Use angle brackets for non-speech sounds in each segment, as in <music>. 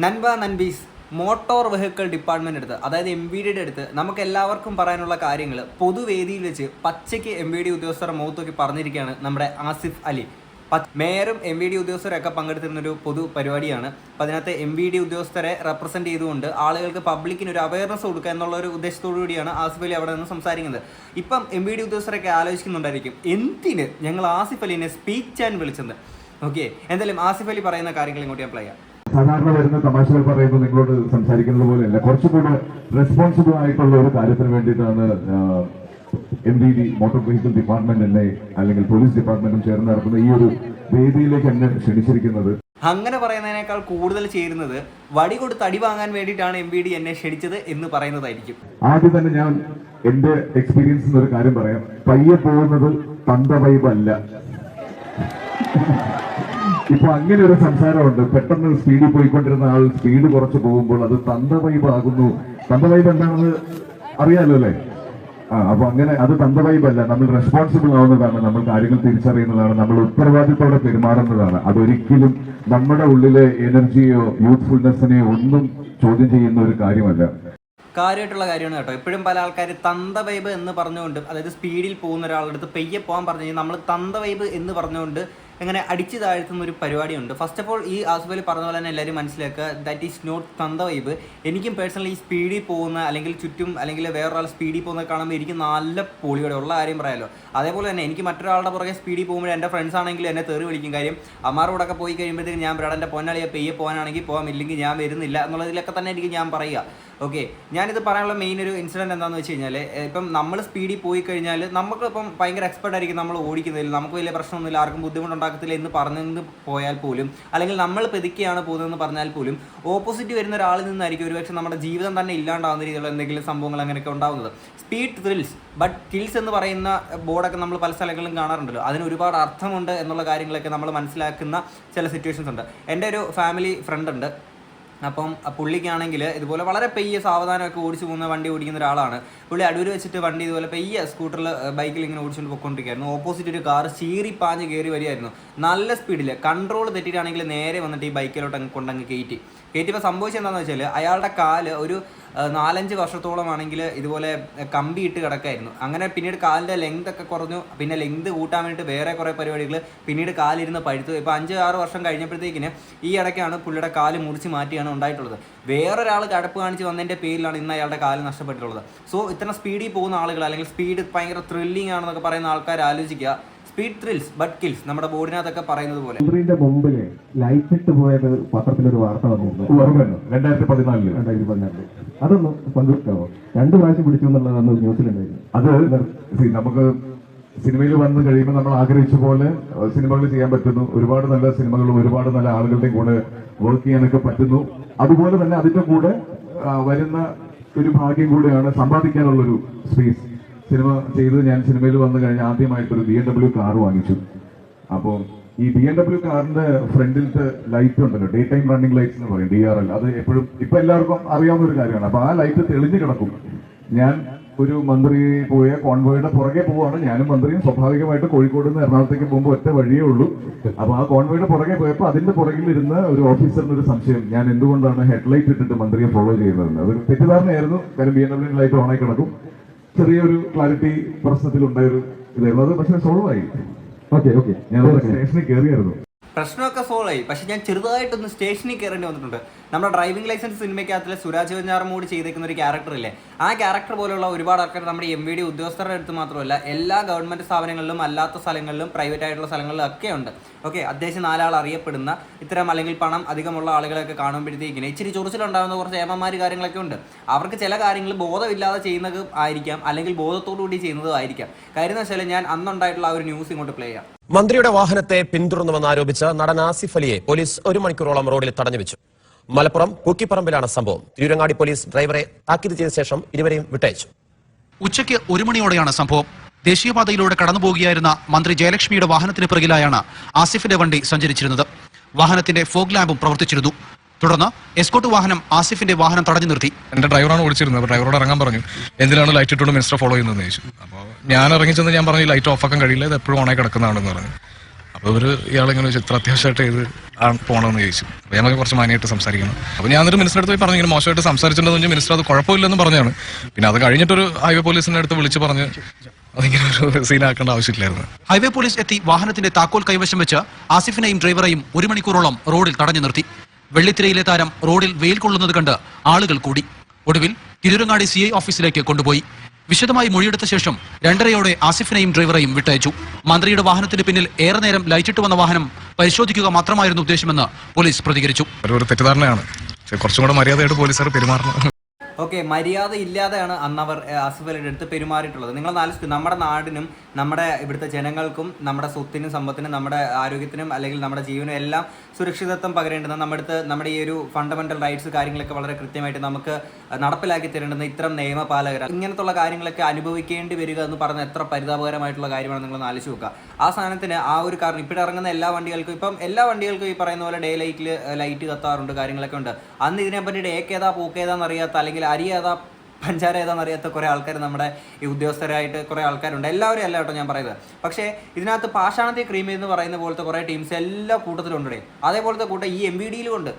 നൻപ നൻബീസ് motor vehicle department അടുത്ത് അതായത് എം വി ഡിയുടെ അടുത്ത് നമുക്ക് എല്ലാവർക്കും പറയാനുള്ള കാര്യങ്ങൾ പൊതുവേദിയിൽ വെച്ച് പച്ചയ്ക്ക് എം വി ഡി ഉദ്യോഗസ്ഥരുടെ മുഖത്തൊക്കെ പറഞ്ഞിരിക്കുകയാണ് നമ്മുടെ ആസിഫ് അലി. മേയറും എം വി ഡി ഉദ്യോഗസ്ഥരൊക്കെ പങ്കെടുത്തിരുന്നൊരു പൊതു പരിപാടിയാണ്. അപ്പോൾ അതിനകത്ത് എം വി ഡി ഉദ്യോഗസ്ഥരെ റെപ്രസെന്റ് ചെയ്തുകൊണ്ട് ആളുകൾക്ക് പബ്ലിക്കിന് ഒരു അവയർനെസ് കൊടുക്കുക എന്നുള്ള ഒരു ഉദ്ദേശത്തോടു കൂടിയാണ് ആസിഫ് അലി അവിടെ നിന്ന് സംസാരിക്കുന്നത്. ഇപ്പം എം വി ഡി ഉദ്യോഗസ്ഥരൊക്കെ ആലോചിക്കുന്നുണ്ടായിരിക്കും എന്തിന് ഞങ്ങൾ ആസിഫ് അലിനെ സ്പീക്ക് ചെയ്യാൻ വിളിച്ചത് ഓക്കെ എന്തായാലും ആസിഫ് അലി പറയുന്ന കാര്യങ്ങൾ ഇങ്ങോട്ട് ഞാൻ പ്ലേ ചെയ്യാം. സാധാരണ വരുന്ന തമാശകൾ പറയുമ്പോൾ നിങ്ങളോട് സംസാരിക്കുന്നത് പോലെയല്ല. കുറച്ചുകൂടെ റെസ്പോൺസിബിൾ ആയിട്ടുള്ള ഒരു കാര്യത്തിന് വേണ്ടിയിട്ടാണ് M D D motor vehicle department എന്നെ അല്ലെങ്കിൽ പോലീസ് ഡിപ്പാർട്ട്മെന്റും ചേർന്ന് നടക്കുന്ന ഈ ഒരു വേദിയിലേക്ക് എന്നെ ക്ഷണിച്ചിരിക്കുന്നത്. അങ്ങനെ പറയുന്നതിനേക്കാൾ കൂടുതൽ ചേരുന്നത് വടി കൊടുത്ത് അടി വാങ്ങാൻ വേണ്ടിയിട്ടാണ് എം ബി ഡി എന്നെ ക്ഷണിച്ചത് എന്ന് പറയുന്നതായിരിക്കും. ആദ്യം തന്നെ ഞാൻ എന്റെ എക്സ്പീരിയൻസ് ഒരു കാര്യം പറയാം. പയ്യെ പോകുന്നത് തന്ത വൈബ് അല്ല ഇപ്പൊ അങ്ങനെ ഒരു സംസാരമുണ്ട്. പെട്ടെന്ന് സ്പീഡിൽ പോയിക്കൊണ്ടിരുന്ന ആൾ സ്പീഡ് കുറച്ച് പോകുമ്പോൾ അത് തന്ത വൈബ് ആകുന്നു. തന്ത വൈബ് എന്താണെന്ന് അറിയാലോ അല്ലേ? ആ അപ്പൊ അങ്ങനെ അത് തന്ത വൈബ് അല്ല. നമ്മൾ റെസ്പോൺസിബിൾ ആവുന്നതാണ്. നമ്മൾ കാര്യങ്ങൾ തിരിച്ചറിയുന്നതാണ്. നമ്മൾ ഉത്തരവാദിത്തോടെ പെരുമാറുന്നതാണ്. അതൊരിക്കലും നമ്മുടെ ഉള്ളിലെ എനർജിയോ യൂത്ത്ഫുൾനെസ്സിനെയോ ഒന്നും ചോദ്യം ചെയ്യുന്ന ഒരു കാര്യമല്ല. കാര്യമായിട്ടുള്ള കാര്യമാണ് കേട്ടോ. എപ്പോഴും പല ആൾക്കാർ തന്ത വൈബ് എന്ന് പറഞ്ഞുകൊണ്ട് അതായത് സ്പീഡിൽ പോകുന്ന ഒരാളുടെ അടുത്ത് പെയ്യെ പോകാൻ പറഞ്ഞു കഴിഞ്ഞാൽ നമ്മൾ തന്ത വൈബ് എന്ന് പറഞ്ഞുകൊണ്ട് ഇങ്ങനെ അടിച്ചു താഴ്ത്തുന്ന ഒരു പരിപാടിയുണ്ട്. ഫസ്റ്റ് ഓഫ് ഓൾ ഈ ആസുബലി പറഞ്ഞ പോലെ തന്നെ എല്ലാവരും മനസ്സിലാക്കുക. ദാറ്റ് ഈസ് നോട്ട് തന്ത വൈബ് എനിക്കും പേഴ്സണലി ഈ സ്പീഡിൽ പോകുന്ന അല്ലെങ്കിൽ ചുറ്റും അല്ലെങ്കിൽ വേറൊരാൾ സ്പീഡിൽ പോകുന്നത് കാണുമ്പോൾ എനിക്ക് നല്ല പൊളിയോടെ ഉള്ള കാര്യം പറയാമല്ലോ അതേപോലെ തന്നെ എനിക്ക് മറ്റൊരാളുടെ പുറകെ സ്പീഡിൽ പോകുമ്പോൾ എന്റെ ഫ്രണ്ട്സ് ആണെങ്കിൽ എന്നെ തെറി വിളിക്കും. കാര്യം അമ്മാരോടൊക്കെ പോയി കഴിയുമ്പോഴത്തേക്കും ഞാൻ എന്റെ പൊന്നാളിയെ പെയ്യെ പോകാനാണെങ്കിൽ പോകാം. ഇല്ലെങ്കിൽ ഞാൻ വരുന്നില്ല. എന്നുള്ളതിലൊക്കെ തന്നെ എനിക്ക് ഞാൻ പറയുക. ഓക്കെ ഞാനിത് പറയാനുള്ള മെയിൻ ഒരു ഇൻസിഡന്റ് എന്താണെന്ന് വെച്ച് കഴിഞ്ഞാൽ ഇപ്പം നമ്മൾ സ്പീഡിൽ പോയി കഴിഞ്ഞാൽ നമുക്ക് ഇപ്പം ഭയങ്കര എക്സ്പെർട്ട് ആയിരിക്കും നമ്മൾ ഓടിക്കുന്നതിൽ. നമുക്ക് വലിയ പ്രശ്നമൊന്നുമില്ല ആർക്കും ബുദ്ധിമുട്ടുണ്ടാക്കത്തില്ല എന്ന് പറഞ്ഞെന്ന് പോയാൽ പോലും അല്ലെങ്കിൽ നമ്മൾ പെതുക്കിയാണ് പോകുന്നതെന്ന് പറഞ്ഞാൽ പോലും ഓപ്പോസിറ്റ് വരുന്ന ഒരാളിൽ നിന്നായിരിക്കും ഒരുപക്ഷെ നമ്മുടെ ജീവിതം തന്നെ ഇല്ലാണ്ടാവുന്ന രീതിയിലുള്ള എന്തെങ്കിലും സംഭവങ്ങൾ അങ്ങനെയൊക്കെ ഉണ്ടാകുന്നത് സ്പീഡ് ത്രിൽസ് ബട്ട് കിൽസ് എന്ന് പറയുന്ന ബോർഡൊക്കെ നമ്മൾ പല സ്ഥലങ്ങളിലും കാണാറുണ്ടല്ലോ. അതിന് ഒരുപാട് അർത്ഥമുണ്ട് എന്നുള്ള കാര്യങ്ങളൊക്കെ നമ്മൾ മനസ്സിലാക്കുന്ന ചില സിറ്റുവേഷൻസ് ഉണ്ട്. എന്റെ ഒരു ഫാമിലി ഫ്രണ്ട് ഉണ്ട്. അപ്പം പുള്ളിക്കാണെങ്കിൽ ഇതുപോലെ വളരെ പെയ്യ സാവധാനമൊക്കെ ഓടിച്ചു പോകുന്ന വണ്ടി ഓടിക്കുന്ന ഒരാളാണ്. പുള്ളി അടൂർ വെച്ചിട്ട് വണ്ടി ഇതുപോലെ പെയ്യ സ്കൂട്ടറിൽ ബൈക്കിൽ ഇങ്ങനെ ഓടിച്ചുകൊണ്ട് പോയിക്കൊണ്ടിരിക്കുകയായിരുന്നു ഓപ്പോസിറ്റ് ഒരു കാർ ചീറി പാഞ്ഞ് കയറി വരികയായിരുന്നു. നല്ല സ്പീഡിൽ കൺട്രോൾ തെറ്റിയിട്ടാണെങ്കിൽ നേരെ വന്നിട്ട് ഈ ബൈക്കിലോട്ട് അങ്ങ് കൊണ്ടങ്ങ് കയറ്റി കയറ്റിയപ്പോൾ സംഭവിച്ചത് എന്താണെന്ന് വെച്ചാൽ അയാളുടെ കാൽ ഒരു നാലഞ്ച് വർഷത്തോളം ആണെങ്കിൽ ഇതുപോലെ കമ്പി ഇട്ട് കിടക്കായിരുന്നു. അങ്ങനെ പിന്നീട് കാലിന്റെ ലെങ്ത് ഒക്കെ കുറഞ്ഞു. പിന്നെ ലെങ്ത് കൂട്ടാൻ വേണ്ടിയിട്ട് വേറെ കുറേ പരിപാടികൾ പിന്നീട് കാലിരുന്ന് പഴുത്തു. ഇപ്പോൾ അഞ്ച് ആറ് വർഷം കഴിഞ്ഞപ്പോഴത്തേക്കിന് ഈ ഇടയ്ക്കാണ് പുള്ളിയുടെ കാൽ മുറിച്ച് മാറ്റിയാണ് ഉണ്ടായിട്ടുള്ളത്. വേറൊരാൾ കടപ്പ് കാണിച്ച് വന്നതിന്റെ പേരിലാണ് ഇന്ന് അയാളുടെ കാൽ നഷ്ടപ്പെട്ടിട്ടുള്ളത്. സോ ഇത്ര സ്പീഡിൽ പോകുന്ന ആളുകൾ അല്ലെങ്കിൽ സ്പീഡ് ഭയങ്കര ത്രില്ലിംഗ് ആണെന്നൊക്കെ പറയുന്ന ആൾക്കാർ ആലോചിക്കുക. സ്പീഡ് ത്രിൽസ് ബട്ട് കിൽസ് നമ്മുടെ ബോർഡിനകത്തൊക്കെ പറയുന്നത് പോലെ. മുമ്പിൽ ലൈറ്റ് ഇട്ട് പോയത് പത്രത്തിലൊരു വാർത്ത വന്നിരുന്നു. ഓർമ്മയുണ്ടോ രണ്ടായിരത്തി പതിനാലിൽ രണ്ടായിരത്തി പതിനാറിൽ അതൊന്ന് പങ്കുവെക്കാവോ രണ്ട് പ്രാവശ്യം പിടിച്ചു എന്നുള്ളതാണ് ന്യൂസിലുണ്ടായിരുന്നു അത് നമുക്ക് സിനിമയിൽ വന്ന് കഴിയുമ്പോൾ നമ്മൾ ആഗ്രഹിച്ച പോലെ സിനിമകൾ ചെയ്യാൻ പറ്റുന്നു. ഒരുപാട് നല്ല സിനിമകളും ഒരുപാട് നല്ല ആളുകളുടെയും കൂടെ വർക്ക് ചെയ്യാനൊക്കെ പറ്റുന്നു. അതുപോലെ തന്നെ അതിന്റെ കൂടെ വരുന്ന ഒരു ഭാഗ്യം കൂടെയാണ് സമ്പാദിക്കാനുള്ളൊരു സ്പേസ് സിനിമ ചെയ്ത് ഞാൻ സിനിമയിൽ വന്നു കഴിഞ്ഞാൽ ആദ്യമായിട്ട് ഒരു ബി എം ഡബ്ല്യു കാർ വാങ്ങിച്ചു. അപ്പോൾ ഈ ബി എം ഡബ്ല്യു കാറിന്റെ ഫ്രണ്ടിലത്തെ ലൈറ്റ് ഉണ്ടല്ലോ ഡേ ടൈം റണ്ണിംഗ് ലൈറ്റ്സ് എന്ന് പറയും ഡി ആർ എൽ അത് എപ്പോഴും ഇപ്പൊ എല്ലാവർക്കും അറിയാവുന്ന ഒരു കാര്യമാണ്. അപ്പൊ ആ ലൈറ്റ് തെളിഞ്ഞു കിടക്കും. ഞാൻ ഒരു മന്ത്രി പോയ കോൺവോയുടെ പുറകെ പോവാണ്. ഞാനും മന്ത്രിയും സ്വാഭാവികമായിട്ട് കോഴിക്കോട് നിന്ന് എറണാകുളത്തേക്ക് പോകുമ്പോൾ ഒറ്റ വഴിയേ ഉള്ളൂ. അപ്പൊ ആ കോൺവോയുടെ പുറകെ പോയപ്പോൾ അതിന്റെ പുറകിലിരുന്ന ഒരു ഓഫീസറിന് ഒരു സംശയം. ഞാൻ എന്തുകൊണ്ടാണ് ഹെഡ്ലൈറ്റ് ഇട്ടിട്ട് മന്ത്രിയെ ഫോളോ ചെയ്യുന്നതെന്ന്. അതൊരു തെറ്റിദ്ധാരണയായിരുന്നു. കാര്യം ബി എം ഡബ്ല്യൂ ലൈറ്റ് ഓണായി കിടക്കും. ചെറിയൊരു ക്ലാരിറ്റി പ്രശ്നത്തിലുണ്ടായൊരു ഇതായിരുന്നു. അത് പക്ഷേ സോൾവ് ആയി. ഓക്കെ ഓക്കെ ഞാൻ സ്റ്റേഷനിൽ കയറിയായിരുന്നു പ്രശ്നമൊക്കെ സോൾവ് ആയി. പക്ഷെ ഞാൻ ചെറുതായിട്ടൊന്ന് സ്റ്റേഷനിൽ കയറേണ്ടി വന്നിട്ടുണ്ട്. നമ്മുടെ ഡ്രൈവിംഗ് ലൈസൻസ് സിനിമയ്ക്കകത്തിലെ സുരാജ് വെഞ്ഞാറമൂടി ചെയ്തേക്കുന്ന ഒരു ക്യാരക്ടർ ഇല്ലേ? ആ ക്യാരക്ടർ പോലുള്ള ഒരുപാട് ആൾക്കാർ നമ്മുടെ എം വി ഡി ഉദ്യോഗസ്ഥരുടെ അടുത്ത് മാത്രമല്ല എല്ലാ ഗവൺമെന്റ് സ്ഥാപനങ്ങളിലും അല്ലാത്ത സ്ഥലങ്ങളിലും പ്രൈവറ്റ് ആയിട്ടുള്ള സ്ഥലങ്ങളിലും ഒക്കെ ഉണ്ട്. ഓക്കെ അത്യാവശ്യം നാലാൾ അറിയപ്പെടുന്ന ഇത്തരം അല്ലെങ്കിൽ പണം അധികമുള്ള ആളുകളൊക്കെ കാണുമ്പോഴത്തേക്കിനെ ഇച്ചിരി ചൊറിച്ചിലുണ്ടാകുന്ന കുറച്ച് ഏമന്മാർ കാര്യങ്ങളൊക്കെ ഉണ്ട്. അവർക്ക് ചില കാര്യങ്ങൾ ബോധമില്ലാതെ ചെയ്യുന്നത് ആയിരിക്കാം അല്ലെങ്കിൽ ബോധത്തോടു കൂടി ചെയ്യുന്നതും ആയിരിക്കാം. കാര്യം എന്ന് വെച്ചാൽ ഞാൻ അന്നുണ്ടായിട്ടുള്ള ആ ഒരു ന്യൂസ് ഇങ്ങോട്ട് പ്ലേ ചെയ്യാം. മന്ത്രിയുടെ വാഹനത്തെ പിന്തുടർന്നുവെന്ന് ആരോപിച്ച് നടൻ ആസിഫ് അലിയെ പോലീസ് ഒരു മണിക്കൂറോളം റോഡിൽ തടഞ്ഞു വെച്ചു മലപ്പുറം പൂക്കിപ്പറമ്പിലാണ് സംഭവം. തിരൂരങ്ങാടി പോലീസ് ഡ്രൈവറെ താക്കീത് ചെയ്ത ശേഷം ഇരുവരെയും വിട്ടയച്ചു. ഉച്ചയ്ക്ക് ഒരു മണിയോടെയാണ് സംഭവം. ദേശീയപാതയിലൂടെ കടന്നുപോകുകയായിരുന്ന മന്ത്രി ജയലക്ഷ്മിയുടെ വാഹനത്തിന് പിറകിലായാണ് ആസിഫിന്റെ വണ്ടി സഞ്ചരിച്ചിരുന്നത്. വാഹനത്തിന്റെ ഫോഗ് ലാമ്പും പ്രവർത്തിച്ചിരുന്നു. തുടർന്ന് എസ്കോട്ട് വാഹനം ആസിഫിന്റെ വാഹനം തടഞ്ഞു നിർത്തി. എന്റെ ഡ്രൈവറാണ് ഓടിച്ചിരുന്നത് ഡ്രൈവറോട് ഇറങ്ങാൻ പറഞ്ഞു. എന്തിനാണ് ലൈറ്റ് ഇട്ടുകൊണ്ട് മിനിസ്റ്റർ ഫോളോ ചെയ്യുന്നത് ചോദിച്ചു. അപ്പോൾ ഞാൻ ഇറങ്ങി ചെന്ന് ഞാൻ പറഞ്ഞു ലൈറ്റ് ഓഫ് ആക്കാൻ കഴിയില്ല. ഇത് എപ്പോഴും ഓണായി കിടക്കുന്നതാണെന്ന് പറഞ്ഞു. അപ്പോൾ ഇവർ ഇയാളിങ്ങനെ ചോദിച്ചു ഇത്ര അത്യാവശ്യമായിട്ട് ഇത് ആണ് പോകണമെന്ന് ചോദിച്ചു. അപ്പോൾ ഞങ്ങൾക്ക് കുറച്ച് മാന്യമായിട്ട് സംസാരിക്കണം അപ്പോൾ ഞാൻ എന്നിട്ട് മിനിസ്റ്റർ അടുത്ത് പോയി പറഞ്ഞു ഇങ്ങനെ മോശമായിട്ട് സംസാരിച്ചിട്ടുണ്ടെന്ന് പറഞ്ഞാൽ മിനിസ്റ്റർ അത് കുഴപ്പമില്ലെന്ന് പറഞ്ഞാണ്. പിന്നെ അത് കഴിഞ്ഞിട്ടൊരു ഹൈവേ പോലീസിന്റെ അടുത്ത് വിളിച്ച് പറഞ്ഞ്. അതിങ്ങനെ ഒരു സീനാക്കേണ്ട ആവശ്യമില്ലായിരുന്നു. ഹൈവേ പോലീസ് എത്തി വാഹനത്തിന്റെ താക്കോൽ കൈവശം വെച്ച് ആസിഫിനെയും ഡ്രൈവറെയും ഒരു മണിക്കൂറോളം റോഡിൽ തടഞ്ഞു നിർത്തി. വെള്ളിത്തിരയിലെ താരം റോഡിൽ വെയിൽ കൊള്ളുന്നത് കണ്ട് ആളുകൾ കൂടി. ഒടുവിൽ തിരൂരങ്ങാടി സി ഓഫീസിലേക്ക് കൊണ്ടുപോയി. വിശദമായി മൊഴിയെടുത്ത ശേഷം രണ്ടരയോടെ ആസിഫിനെയും ഡ്രൈവറെയും വിട്ടയച്ചു. മന്ത്രിയുടെ വാഹനത്തിന് പിന്നിൽ ഏറെ നേരം ലൈറ്റിട്ട് വന്ന വാഹനം പരിശോധിക്കുക മാത്രമായിരുന്നു ഉദ്ദേശമെന്ന് പോലീസ് പ്രതികരിച്ചു. ഒരു തെറ്റിദ്ധാരണയാണ്. പക്ഷേ കുറച്ചും കൂടെ മര്യാദയായിട്ട് പോലീസുകാർ പെരുമാറണം. ഓക്കെ മര്യാദ ഇല്ലാതെയാണ് അന്ന് അവർ ആസിഫ് അലിയുടെ അടുത്ത് പെരുമാറിയിട്ടുള്ളത്. നിങ്ങൾ ആലോചിക്കും നമ്മുടെ നാടിനും നമ്മുടെ ഇവിടുത്തെ ജനങ്ങൾക്കും നമ്മുടെ സ്വത്തിനും സമ്പത്തിനും നമ്മുടെ ആരോഗ്യത്തിനും അല്ലെങ്കിൽ നമ്മുടെ ജീവനും എല്ലാം സുരക്ഷിതത്വം പകരേണ്ടുന്ന നമ്മുടെ നമ്മുടെ ഈ ഒരു ഫണ്ടമെന്റൽ റൈറ്റ്സ് കാര്യങ്ങളൊക്കെ വളരെ കൃത്യമായിട്ട് നമുക്ക് നടപ്പിലാക്കി തരേണ്ടുന്ന ഇത്തരം നിയമപാലകർ ഇങ്ങനത്തുള്ള കാര്യങ്ങളൊക്കെ അനുഭവിക്കേണ്ടി വരിക എന്ന് പറഞ്ഞ എത്ര പരിതാപകരമായിട്ടുള്ള കാര്യമാണ് നിങ്ങൾ ആലോചിച്ച് നോക്കുക. ആ സാധനത്തിന് ആ ഒരു കാരണം ഇപ്പോൾ ഇറങ്ങുന്ന എല്ലാ വണ്ടികൾക്കും ഇപ്പം എല്ലാ വണ്ടികൾക്കും ഈ പറയുന്ന പോലെ ഡേ ലൈറ്റിൽ ലൈറ്റ് കത്താറുണ്ട് കാര്യങ്ങളൊക്കെ ഉണ്ട്. അന്ന് ഇതിനെ ഇതിനെപ്പറ്റി ഡേക്കേതാ പൂക്കേതാന്ന് അറിയാത്ത അല്ലെങ്കിൽ അരി ഏതാ പഞ്ചാര ഏതാണെന്ന് അറിയാത്ത കുറേ ആൾക്കാർ നമ്മുടെ ഈ ഉദ്യോഗസ്ഥരായിട്ട് കുറേ ആൾക്കാരുണ്ട്. എല്ലാവരും അല്ല കേട്ടോ ഞാൻ പറയുന്നത്. പക്ഷേ ഇതിനകത്ത് പാഷാണത്തെ ക്രീം എന്ന് പറയുന്ന പോലത്തെ കുറേ ടീംസ് എല്ലാ കൂട്ടത്തിലും ഉണ്ടേ അതേപോലത്തെ കൂട്ടം ഈ എം വി ഡിയിലും ഉണ്ട്.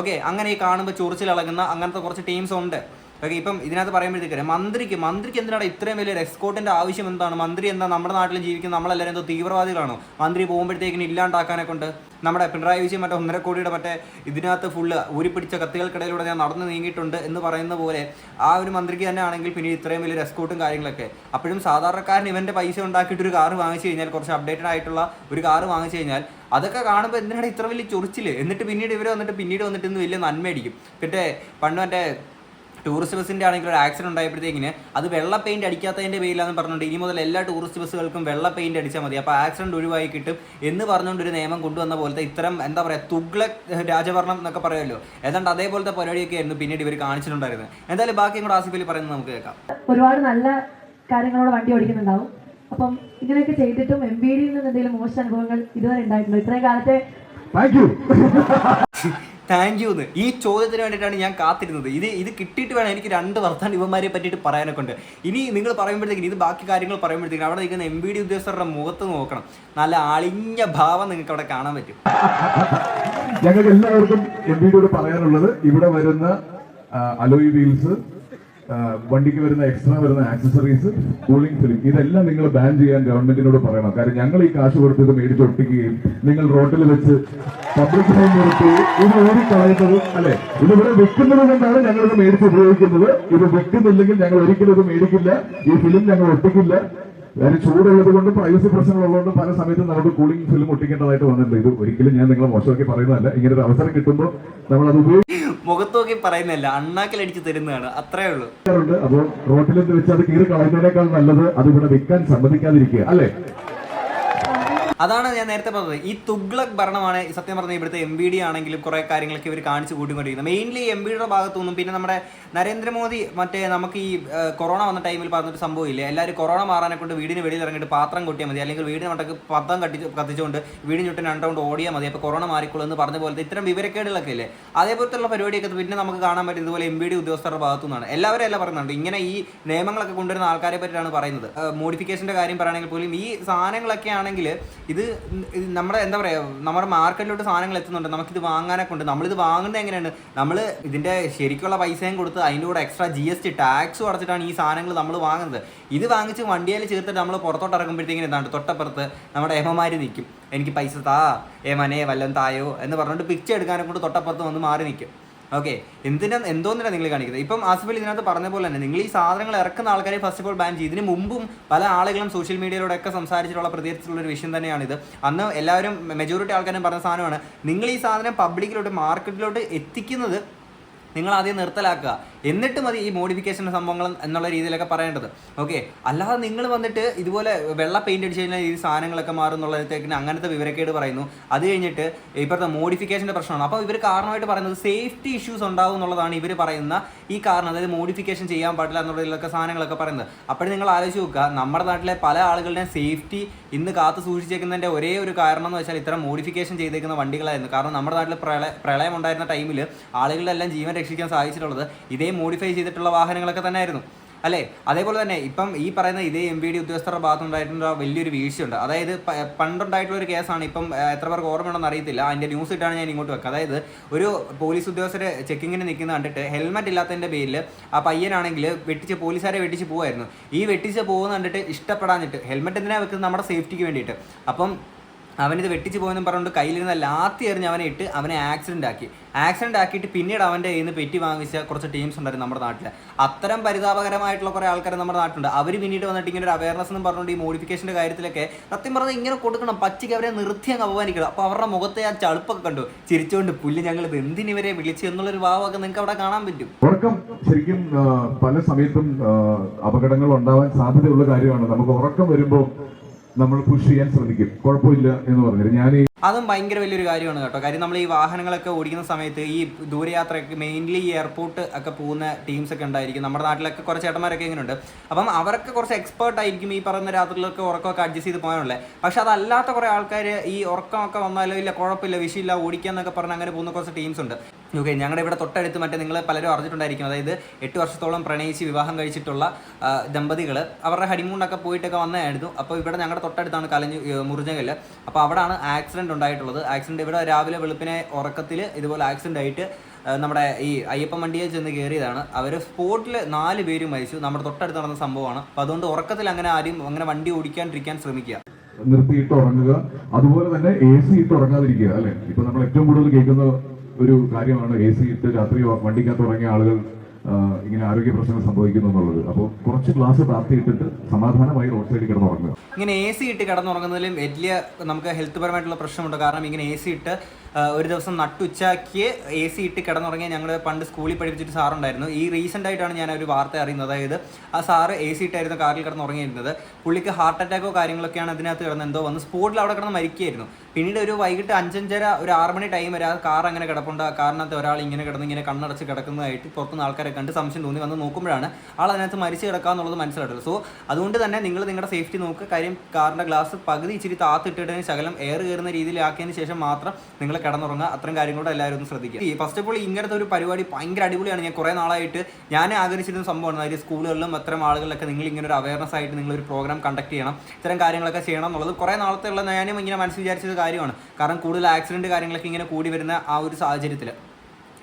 ഓക്കെ അങ്ങനെ ഈ കാണുമ്പോൾ ചൊറിച്ചിലിളകുന്ന അങ്ങനത്തെ കുറച്ച് ടീംസ് ഉണ്ട്. ഓക്കെ ഇപ്പം ഇതിനകത്ത് പറയുമ്പോഴത്തേക്ക് മന്ത്രിക്ക് മന്ത്രിക്ക് എന്തിനാണ് ഇത്രയും വലിയൊരു എക്സ്കോട്ടിന്റെ ആവശ്യം എന്താണ്? മന്ത്രി എന്താ നമ്മുടെ നാട്ടിൽ ജീവിക്കുന്ന നമ്മളെല്ലാവരും എന്തോ തീവ്രവാദികളാണോ? മന്ത്രി പോകുമ്പോഴത്തേക്കിന് ഇല്ലാണ്ടാക്കാനെ കൊണ്ട് നമ്മുടെ പിണറായി വിജയൻ മറ്റേ ഒന്നര കോടിയുടെ മറ്റേ ഇതിനകത്ത് ഫുള്ള് ഊരിപ്പിടിച്ച കത്തികൾക്കിടയിലൂടെ ഞാൻ നടന്നു നീങ്ങിയിട്ടുണ്ട് എന്ന് പറയുന്ന പോലെ ആ ഒരു മന്ത്രിക്ക് തന്നെ ആണെങ്കിൽ പിന്നെ ഇത്രയും വലിയ എസ്കോട്ടും കാര്യങ്ങളൊക്കെ. അപ്പോഴും സാധാരണക്കാരൻ ഇവന്റെ പൈസ ഉണ്ടാക്കിയിട്ട് ഒരു കാർ വാങ്ങിച്ചു കഴിഞ്ഞാൽ കുറച്ച് അപ്ഡേറ്റഡ് ആയിട്ടുള്ള ഒരു കാർ വാങ്ങിച്ചു കഴിഞ്ഞാൽ അതൊക്കെ കാണുമ്പോൾ എന്തിനാണ് ഇത്ര വലിയ ചൊറിച്ചിൽ? എന്നിട്ട് പിന്നീട് ഇവർ വന്നിട്ട് പിന്നീട് വന്നിട്ട് ഇന്ന് വലിയ നന്മയടിക്കും. പിന്നെ പണ്ട് മറ്റേ ടൂറിസ്റ്റ് ബസ്സിന്റെ ആണെങ്കിൽ ഒരു ആക്സിഡന്റ് ഉണ്ടായപ്പോഴത്തേക്കിന് അത് വെള്ള പെയിന്റ് അടിക്കാത്തതിന്റെ പേരിലാന്ന് പറഞ്ഞുകൊണ്ട് ഇനി മുതൽ എല്ലാ ടൂറിസ്റ്റ് ബസ്സുകൾക്കും വെള്ള പെയിന്റ് അടിച്ചാൽ മതി. അപ്പോൾ ആക്സിഡന്റ് ഒഴിവായി കിട്ടും എന്ന് പറഞ്ഞുകൊണ്ട് ഒരു നിയമം കൊണ്ടുവന്ന പോലത്തെ ഇത്തരം എന്താ പറയുക തുഗ്ലക് രാജഭരണം എന്നൊക്കെ പറയുമല്ലോ. ഏതാണ്ട് അതേപോലത്തെ പരിപാടിയൊക്കെ ആയിരുന്നു പിന്നീട് ഇവർ കാണിച്ചിട്ടുണ്ടായിരുന്നത്. എന്തായാലും ബാക്കിയും കൂടെ ആസിഫലി പറയുന്നത് നമുക്ക് കേൾക്കാം. ഒരുപാട് നല്ല കാര്യങ്ങളോട് വണ്ടി ഓടിക്കുന്നുണ്ടാവും. അപ്പം ഇങ്ങനെയൊക്കെ ചെയ്തിട്ടും എം ബി ഡിയിൽ നിന്ന് എന്തെങ്കിലും മോശം അനുഭവങ്ങൾ ഇതുവരെ ഉണ്ടായിട്ടുണ്ടോ? ഇത്രയും കാലത്തെ <laughs> താങ്ക് യു എന്ന് ഈ ചോദ്യത്തിന് വേണ്ടിയിട്ടാണ് ഞാൻ കാത്തിരുന്നത്. ഇത് ഇത് കിട്ടിയിട്ട് വേണം എനിക്ക് രണ്ട് വർത്താൻ ഇവന്മാരെ പറ്റിയിട്ട് പറയാനൊക്കെ ഉണ്ട്. ഇനി നിങ്ങൾ പറയുമ്പോഴത്തേക്കും ഇത് ബാക്കി കാര്യങ്ങൾ പറയുമ്പോഴത്തേക്കും അവിടെ നിൽക്കുന്ന എം ബി ഡി ഉദ്യോഗസ്ഥരുടെ മുഖത്ത് നോക്കണം. നല്ല അളിഞ്ഞ ഭാവം നിങ്ങൾക്ക് അവിടെ കാണാൻ പറ്റും. ഞങ്ങൾക്ക് എല്ലാവർക്കും എം ബി ഡിയോട് പറയാനുള്ളത് ഇവിടെ വരുന്ന അലോയ് വീൽസ് വണ്ടിക്ക് വരുന്ന എക്സ്ട്രാ വരുന്ന ആക്സസറീസ് കൂളിംഗ് ഫിലിം ഇതെല്ലാം നിങ്ങൾ ബാൻ ചെയ്യാൻ ഗവൺമെന്റിനോട് പറയണം. കാരണം ഞങ്ങൾ ഈ കാശ് കൊടുത്ത് ഇത് മേടിച്ചൊട്ടിക്കുകയും നിങ്ങൾ റോഡിൽ വെച്ച് പബ്ലിക് നിർത്തി ഇത് ഊരിക്കളയുന്നത് അല്ലെ? ഇത് ഇവിടെ വിൽക്കുന്നത് കൊണ്ടാണ് ഞങ്ങൾ ഇത് മേടിച്ച് ഉപയോഗിക്കുന്നത്. ഇത് വിൽക്കുന്നില്ലെങ്കിൽ ഞങ്ങൾ ഒരിക്കലും ഇത് മേടിക്കില്ല. ഈ ഫിലിം ഞങ്ങൾ ഒട്ടിക്കില്ല. വേറെ ചൂടുള്ളത് കൊണ്ട് പ്രൈവസി പ്രശ്നങ്ങളുള്ളതുകൊണ്ട് പല സമയത്തും നമുക്ക് കൂളിംഗ് ഫിലിം ഒട്ടിക്കേണ്ടതായിട്ട് വന്നിട്ടുണ്ട്. ഇത് ഒരിക്കലും ഞാൻ നിങ്ങളെ മോശമാക്കി പറയുന്നതല്ല. ഇങ്ങനെ ഒരു അവസരം കിട്ടുമ്പോൾ നമ്മൾ അത് മുഖത്ത് നോക്കി അണ്ണാക്കൽ അണ്ണാക്കിലടിച്ച് തരുന്നതാണ്. അത്രേ ഉള്ളൂ. അപ്പോ അപ്പോൾ റോട്ടിലെന്ന് വെച്ച് അത് കീറി കളയുന്നതിനേക്കാൾ നല്ലത് അത് ഇവിടെ വിൽക്കാൻ സമ്മതിക്കാതിരിക്കുക അല്ലേ? അതാണ് ഞാൻ നേരത്തെ പറഞ്ഞത്. ഈ തുഗ്ലക് ഭരണമാണ് സത്യം പറഞ്ഞ ഇവിടുത്തെ എം ബി ഡി ആണെങ്കിലും കുറെ കാര്യങ്ങളൊക്കെ ഇവർ കാണിച്ചു കൂട്ടിക്കൊണ്ടിരിക്കുന്നത്. മെയിൻലി എം ബി ഡിയുടെ പിന്നെ നമ്മുടെ നരേന്ദ്രമോദി മറ്റേ നമുക്ക് ഈ കൊറോണ വന്ന ടൈമിൽ പറഞ്ഞൊരു സംഭവമില്ലേ എല്ലാവരും കൊറോണ മാറാനെ കൊണ്ട് വീടിന് വെളിയിൽ ഇറങ്ങിയിട്ട് പാത്രം കൊട്ടിയാൽ മതി. അല്ലെങ്കിൽ വീടിന് മട്ടക്ക് പത്തം കട്ടി കത്തിച്ചുകൊണ്ട് വീടിന് ചുറ്റും രണ്ടൗണ്ട് ഓടിയാൽ മതി. അപ്പോൾ കൊറോണ മാറിക്കുള്ളൂ എന്ന് പറഞ്ഞ പോലത്തെ ഇത്തരം വിവരക്കേടുകളൊക്കെ ഇല്ലേ? അതേപോലത്തുള്ള പരിപാടിയൊക്കെ പിന്നെ നമുക്ക് കാണാൻ പറ്റും. ഇതുപോലെ എം ബി ഡി ഉദ്യോഗസ്ഥരുടെ ഭാഗത്തു നിന്നാണ് എല്ലാവരും എല്ലാം പറയുന്നുണ്ട്. ഇങ്ങനെ ഈ നിയമങ്ങളൊക്കെ കൊണ്ടുവരുന്ന ആൾക്കാരെ പറ്റിയാണ് പറയുന്നത്. മോഡിഫിക്കേഷന്റെ കാര്യം പറയുകയാണെങ്കിൽ പോലും ഈ സാധനങ്ങളൊക്കെ ആണെങ്കിൽ ഇത് നമ്മുടെ എന്താ പറയുക നമ്മുടെ മാർക്കറ്റിലോട്ട് സാധനങ്ങൾ എത്തുന്നുണ്ട്. നമുക്കിത് വാങ്ങാനൊക്കെ ഉണ്ട് നമ്മളിത് വാങ്ങുന്നത് എങ്ങനെയാണ്? നമ്മൾ ഇതിന്റെ ശരിക്കുള്ള പൈസയും കൊടുത്ത് അതിന്റെ കൂടെ extra G S T tax അടച്ചിട്ടാണ് ഈ സാധനങ്ങൾ നമ്മൾ വാങ്ങുന്നത്. ഇത് വാങ്ങിച്ച് വണ്ടിയിൽ ചേർത്തിട്ട് നമ്മൾ പുറത്തോട്ട് ഇറങ്ങുമ്പോഴത്തേക്കും എന്താണ് തൊട്ടപ്പുറത്ത് നമ്മുടെ ഏമമാര് നിൽക്കും. എനിക്ക് പൈസ താ. ഏമനെ വല്ലം തായോ? എന്ന് പറഞ്ഞിട്ട് പിക്ചർ എടുക്കാനെ കൊണ്ട് തൊട്ടപ്പുറത്ത് വന്ന് മാറി നിൽക്കും. ഓക്കെ. എന്തിനാ എന്തോന്നിനാ നിങ്ങൾ കാണിക്കുന്നത്? ഇപ്പം ആസിഫൽ ഇതിനകത്ത് പറഞ്ഞ പോലെ തന്നെ നിങ്ങൾ ഈ സാധനങ്ങൾ ഇറക്കുന്ന ആൾക്കാരെ ഫസ്റ്റ് ഓഫ് ഓൾ ബാൻ ചെയ്യും. ഇതിന് മുമ്പും പല ആളുകളും സോഷ്യൽ മീഡിയയിലൂടെ ഒക്കെ സംസാരിച്ചിട്ടുള്ള പ്രതികരിച്ചിട്ടുള്ള ഒരു വിഷയം തന്നെയാണിത്. അന്ന് എല്ലാവരും മെജോറിറ്റി ആൾക്കാരും പറഞ്ഞ സാധനമാണ് നിങ്ങൾ ഈ സാധനം പബ്ലിക്കിലോട്ട് മാർക്കറ്റിലോട്ട് എത്തിക്കുന്നത് നിങ്ങൾ ആദ്യം നിർത്തലാക്കുക. എന്നിട്ട് മതി ഈ മോഡിഫിക്കേഷൻ സംഭവങ്ങൾ എന്നുള്ള രീതിയിലൊക്കെ പറയേണ്ടത്. ഓക്കെ അല്ലാതെ നിങ്ങൾ വന്നിട്ട് ഇതുപോലെ വെള്ള പെയിന്റ് അടിച്ച് കഴിഞ്ഞാൽ ഈ സാധനങ്ങളൊക്കെ മാറും എന്നുള്ളതിന് അങ്ങനത്തെ വിവരക്കേട് പറയുന്നു. അത് കഴിഞ്ഞിട്ട് ഇപ്പോഴത്തെ മോഡിഫിക്കേഷന്റെ പ്രശ്നമാണ്. അപ്പോൾ ഇവർ കാരണമായിട്ട് പറയുന്നത് സേഫ്റ്റി ഇഷ്യൂസ് ഉണ്ടാവും എന്നുള്ളതാണ് ഇവർ പറയുന്ന ഈ കാരണം. അതായത് മോഡിഫിക്കേഷൻ ചെയ്യാൻ പാടില്ല എന്നുള്ളതിലൊക്കെ സാധനങ്ങളൊക്കെ പറയുന്നത്. അപ്പോഴും നിങ്ങൾ ആലോചിച്ച് നോക്കുക. നമ്മുടെ നാട്ടിലെ പല ആളുകളുടെയും സേഫ്റ്റി ഇന്ന് കാത്തു സൂക്ഷിച്ചേക്കുന്നതിന്റെ ഒരേ ഒരു കാരണം എന്ന് വെച്ചാൽ ഇത്തരം മോഡിഫിക്കേഷൻ ചെയ്തേക്കുന്ന വണ്ടികളായിരുന്നു. കാരണം നമ്മുടെ നാട്ടിൽ പ്രളയ പ്രളയം ഉണ്ടായിരുന്ന ടൈമിൽ ആളുകളെല്ലാം ജീവൻ രക്ഷിക്കാൻ സാധിച്ചിട്ടുള്ളത് ഇതേ മോഡിഫൈ ചെയ്തിട്ടുള്ള വാഹനങ്ങളൊക്കെ തന്നെ ആയിരുന്നു അല്ലേ? അതേപോലെ തന്നെ ഇപ്പം ഈ പറയുന്ന ഇതേ എം ബി ഡി ഉദ്യോഗസ്ഥരുടെ ഭാഗത്തുണ്ടായിട്ടുള്ള വലിയൊരു വീഴ്ചയുണ്ട്. അതായത് പണ്ടുണ്ടായിട്ടുള്ള ഒരു കേസാണ് ഇപ്പം എത്ര പേർക്ക് ഓർമ്മയുണ്ടെന്ന് അറിയത്തില്ല. അതിന്റെ ന്യൂസ് ഇട്ടാണ് ഞാൻ ഇങ്ങോട്ട് വെക്കുക. അതായത് ഒരു പോലീസ് ഉദ്യോഗസ്ഥരെ ചെക്കിങ്ങിന് നിൽക്കുന്ന കണ്ടിട്ട് ഹെൽമെറ്റ് ഇല്ലാത്തതിന്റെ പേരിൽ ആ പയ്യനാണെങ്കിൽ വെട്ടിച്ച് പോലീസുകാരെ വെട്ടിച്ച് പോകുമായിരുന്നു ഈ വെട്ടിച്ച് പോകുന്ന കണ്ടിട്ട് ഇഷ്ടപ്പെടാഞ്ഞിട്ട് ഹെൽമെറ്റ് എന്തിനാണ് വെക്കുന്നത്? നമ്മുടെ സേഫ്റ്റിക്ക് വേണ്ടിയിട്ട്. അപ്പം അവനിത് വെട്ടിച്ച് പോയെന്നും പറഞ്ഞുകൊണ്ട് കയ്യിലിരുന്ന ലാത്തി എറിഞ്ഞ് അവനെ ഇട്ട് അവനെ ആക്സിഡന്റ് ആക്കി. ആക്സിഡന്റ് ആക്കിയിട്ട് പിന്നീട് അവന്റെ കയ്യിൽ നിന്ന് പെറ്റി വാങ്ങിച്ച കുറച്ച് ടീംസ് ഉണ്ടായിരുന്നു നമ്മുടെ നാട്ടിൽ അത്തരം പരിതാപകരമായിട്ടുള്ള കുറേ ആൾക്കാർ നമ്മുടെ നാട്ടിലുണ്ട്. അവർ പിന്നീട് വന്നിട്ട് ഇങ്ങനെ ഒരു അവയർനെസ് എന്ന് പറഞ്ഞുകൊണ്ട് ഈ മോഡിഫിക്കേഷന്റെ കാര്യത്തിലൊക്കെ സത്യം പറഞ്ഞാൽ ഇങ്ങനെ കൊടുക്കണം പച്ചയ്ക്ക് അവരെ നിർത്തി അങ്ങ് അപമാനിക്കണം. അപ്പോൾ അവരുടെ മുഖത്തെ ആ ചളുപ്പൊക്കെ കണ്ടു. ചിരിച്ചുകൊണ്ട് പുല്ല് ഞങ്ങൾ ഇത് എന്തിനിവരെ വിളിച്ചു എന്നുള്ളൊരു ഭാവമൊക്കെ നിങ്ങൾക്ക് അവിടെ കാണാൻ പറ്റും. ഉറക്കം ശരിക്കും പല സമയത്തും അപകടങ്ങൾ ഉണ്ടാവാൻ സാധ്യതയുള്ള കാര്യമാണ്. നമുക്ക് ഉറക്കം വരുമ്പോൾ നമ്മൾ പുഷ് ചെയ്യാൻ ശ്രമിക്കും. കുഴപ്പമില്ല എന്ന് പറഞ്ഞിട്ട്. ഞാൻ അതും ഭയങ്കര വലിയൊരു കാര്യമാണ് കേട്ടോ. കാര്യം നമ്മൾ ഈ വാഹനങ്ങളൊക്കെ ഓടിക്കുന്ന സമയത്ത് ഈ ദൂരയാത്രയൊക്കെ മെയിൻലി ഈ എയർപോർട്ട് ഒക്കെ പോകുന്ന ടീംസ് ഒക്കെ ഉണ്ടായിരിക്കും. നമ്മുടെ നാട്ടിലൊക്കെ കുറച്ച് ചേട്ടന്മാരൊക്കെ ഇങ്ങനെയുണ്ട് അപ്പം അവരൊക്കെ കുറച്ച് എക്സ്പേർട്ട് ആയിരിക്കും ഈ പറയുന്ന രാത്രിയിലൊക്കെ ഉറക്കമൊക്കെ അഡ്ജസ്റ്റ് ചെയ്ത് പോകാനുള്ളത്. പക്ഷെ അതല്ലാത്ത കുറേ ആൾക്കാർ ഈ ഉറക്കമൊക്കെ വന്നാലോ ഇല്ല കുഴപ്പമില്ല വിഷയമില്ല ഓടിക്കാന്നൊക്കെ പറഞ്ഞ് അങ്ങനെ പോകുന്ന കുറച്ച് ടീംസ് ഉണ്ട്. ഓക്കെ ഞങ്ങളുടെ ഇവിടെ തൊട്ടടുത്ത് മറ്റേ നിങ്ങൾ പലരും അറിഞ്ഞിട്ടുണ്ടായിരിക്കും. അതായത് എട്ട് വർഷത്തോളം പ്രണയിച്ച് വിവാഹം കഴിച്ചിട്ടുള്ള ദമ്പതികൾ അവരുടെ ഹണിമൂണൊക്കെ പോയിട്ടൊക്കെ വന്നതായിരുന്നു. അപ്പോൾ ഇവിടെ ഞങ്ങളുടെ തൊട്ടടുത്താണ് കലഞ്ഞ് മുറിഞ്ഞകല്ല് അപ്പോൾ അവിടെയാണ് ആക്സിഡന്റ് ഉണ്ടായിട്ടുള്ളത്. ആക്സിഡന്റ് ഇവിടെ രാവിലെ വെളുപ്പിനെ ഉറക്കത്തിൽ ഇതുപോലെ ആക്സിഡന്റ് ആയിട്ട് നമ്മുടെ ഈ അയ്യപ്പൻ വണ്ടിയിൽ ചെന്ന് കയറിയതാണ്. അവർ സ്പോട്ടിൽ നാല് പേര് മരിച്ചു. നമ്മുടെ തൊട്ടടുത്ത് നടന്ന സംഭവമാണ്. അപ്പം അതുകൊണ്ട് ഉറക്കത്തിൽ അങ്ങനെ ആരും അങ്ങനെ വണ്ടി ഓടിക്കാണ്ടിരിക്കാൻ ശ്രമിക്കുക. നിർത്തിയിട്ട് ഉറങ്ങുക. അതുപോലെ തന്നെ എ സി ഇട്ട് ഉറങ്ങാതിരിക്കുക അല്ലെ? ഇപ്പൊ നമ്മൾ ഏറ്റവും കൂടുതൽ കേൾക്കുന്ന ഒരു കാര്യമാണ് എ സി ഇട്ട് രാത്രി വണ്ടിക്കകത്ത് ഉറങ്ങിയ ആളുകൾ ഇങ്ങനെ ആരോഗ്യ പ്രശ്നങ്ങൾ സംഭവിക്കുന്നു എന്നുള്ളത്. അപ്പോൾ കുറച്ച് ഗ്ലാസ് താത്തിയിട്ടിട്ട് സമാധാനമായി റോഡ് സൈഡിൽ കിടന്നുറങ്ങുക ഇങ്ങനെ എ സി ഇട്ട് കിടന്നുറങ്ങുന്നതിലും വലിയ നമുക്ക് ഹെൽത്ത് പരമായിട്ടുള്ള പ്രശ്നമുണ്ട്. കാരണം ഇങ്ങനെ എ സി ഇട്ട് ഒരു ദിവസം നട്ടുച്ചയ്ക്ക് എ സി ഇട്ട് കിടന്നുറങ്ങിയ ഞങ്ങൾ പണ്ട് സ്കൂളിൽ പഠിപ്പിച്ചിട്ട് സാറുണ്ടായിരുന്നു. ഈ റീസെന്റ് ആയിട്ടാണ് ഞാൻ ഒരു വാർത്ത അറിയുന്നത്. അതായത് ആ സാറ് എ സി ഇട്ടായിരുന്നു കാറിൽ കിടന്നുറങ്ങിയിരുന്നത്. പുള്ളിക്ക് ഹാർട്ട് അറ്റാക്കോ കാര്യങ്ങളൊക്കെയാണ് അതിനകത്ത് കിടന്ന് എന്തോ വന്ന് സ്പോട്ടിൽ അവിടെ കിടന്ന് മരിക്കുകയായിരുന്നു. പിന്നീട് ഒരു വൈകിട്ട് അഞ്ചഞ്ചര ഒരു ആറ് മണി ടൈം വരെ ആ കാർ അങ്ങനെ കിടപ്പുണ്ട്. ആ കാറിനകത്ത് ഒരാൾ ഇങ്ങനെ കിടന്ന് ഇങ്ങനെ കണ്ണടച്ച് കിടക്കുന്നതായിട്ട് പുറത്തുനിന്ന് ആൾക്കാരെ കണ്ട് സംശയം തോന്നി. വന്ന് നോക്കുമ്പോഴാണ് ആൾ അതിനകത്ത് മരിച്ചു കിടക്കാന്നുള്ളത് മനസ്സിലായിട്ടുള്ളത്. സോ അതുകൊണ്ട് തന്നെ നിങ്ങൾ നിങ്ങളുടെ സേഫ്റ്റി നോക്കുക കാര്യം കാറിന്റെ ഗ്ലാസ് പകുതി ഇച്ചിരി താത്തിട്ടിട്ടതിന് ശകലം എയർ കയറുന്ന രീതിയിലാക്കിയതിന് ശേഷം മാത്രം നിങ്ങൾ കിടന്നുറങ്ങുക. അത്തരം കാര്യങ്ങളോട് എല്ലാവരും ഒന്ന് ശ്രദ്ധിക്കുക. ഈ ഫസ്റ്റ് ഓഫ് ഓൾ ഇങ്ങനത്തെ ഒരു പരിപാടി ഭയങ്കര അടിപൊളിയാണ്. ഞാൻ കുറേ നാളായിട്ട് ഞാൻ ആഗ്രഹിച്ചിരുന്ന സംഭവമാണ്. അതായത് സ്കൂളുകളിലും അത്തരം ആളുകളിലൊക്കെ നിങ്ങൾ ഇങ്ങനെ ഒരു അവയർനെസ് ആയിട്ട് നിങ്ങൾ ഒരു പ്രോഗ്രാം കണ്ടക്ട് ചെയ്യണം. ഇത്തരം കാര്യങ്ങളൊക്കെ ചെയ്യണം എന്നുള്ളത് കുറേ നാളത്തെ ഉള്ള ഞാനും ഇങ്ങനെ മനസ്സിൽ വിചാരിച്ചത് കാര്യമാണ്. കാരണം കൂടുതൽ ആക്സിഡന്റ് കാര്യങ്ങളൊക്കെ ഇങ്ങനെ കൂടി വരുന്ന ആ ഒരു സാഹചര്യത്തിൽ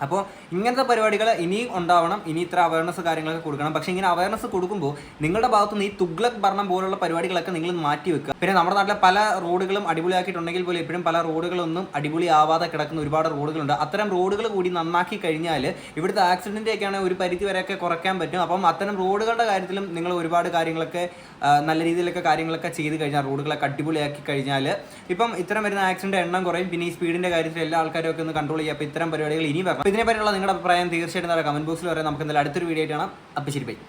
അപ്പോൾ ഇങ്ങനത്തെ പരിപാടികൾ ഇനിയും ഉണ്ടാവണം ഇനി ഇത്ര അവയർനെസ് കാര്യങ്ങളൊക്കെ കൊടുക്കണം. പക്ഷേ ഇങ്ങനെ അവയർനെസ് കൊടുക്കുമ്പോൾ നിങ്ങളുടെ ഭാഗത്തുനിന്ന് ഈ തുഗ്ലക് ഭരണം പോലുള്ള പരിപാടികളൊക്കെ നിങ്ങൾ മാറ്റി വെക്കുക. പിന്നെ നമ്മുടെ നാട്ടിലെ പല റോഡുകളും അടിപൊളിയാക്കിയിട്ടുണ്ടെങ്കിൽ പോലും ഇപ്പോഴും പല റോഡുകളൊന്നും അടിപൊളിയാവാതെ കിടക്കുന്ന ഒരുപാട് റോഡുകളുണ്ട്. അത്തരം റോഡുകൾ കൂടി നന്നാക്കി കഴിഞ്ഞാൽ ഇവിടുത്തെ ആക്സിഡന്റൊക്കെ ഒക്കെയാണ് ഒരു പരിധി വരെയൊക്കെ കുറയ്ക്കാൻ പറ്റും. അപ്പം അത്തരം റോഡുകളുടെ കാര്യത്തിലും നിങ്ങൾ ഒരുപാട് കാര്യങ്ങളൊക്കെ നല്ല രീതിയിലൊക്കെ കാര്യങ്ങളൊക്കെ ചെയ്ത് കഴിഞ്ഞാൽ റോഡുകളൊക്കെ അടിപൊളിയാക്കി കഴിഞ്ഞാൽ ഇപ്പം ഇത്തരം വരുന്ന ആക്സിഡന്റ് എണ്ണം കുറയും. പിന്നെ ഈ സ്പീഡിന്റെ കാര്യത്തിൽ എല്ലാ ആൾക്കാരും ഒക്കെ ഒന്ന് കൺട്രോൾ ചെയ്യുക. അപ്പോൾ ഇത്തരം പരിപാടികൾ ഇനി വരണം. ഇതിനെപ്പറ്റിയുള്ള നിങ്ങളുടെ അഭിപ്രായം തീർച്ചയായിട്ടും കമന്റ് ബോക്സിൽ വരെ നമുക്ക് എന്തായാലും അടുത്തൊരു വീഡിയോ ആയിട്ട് കാണാം. അപ്പോൾ ശരി ബൈ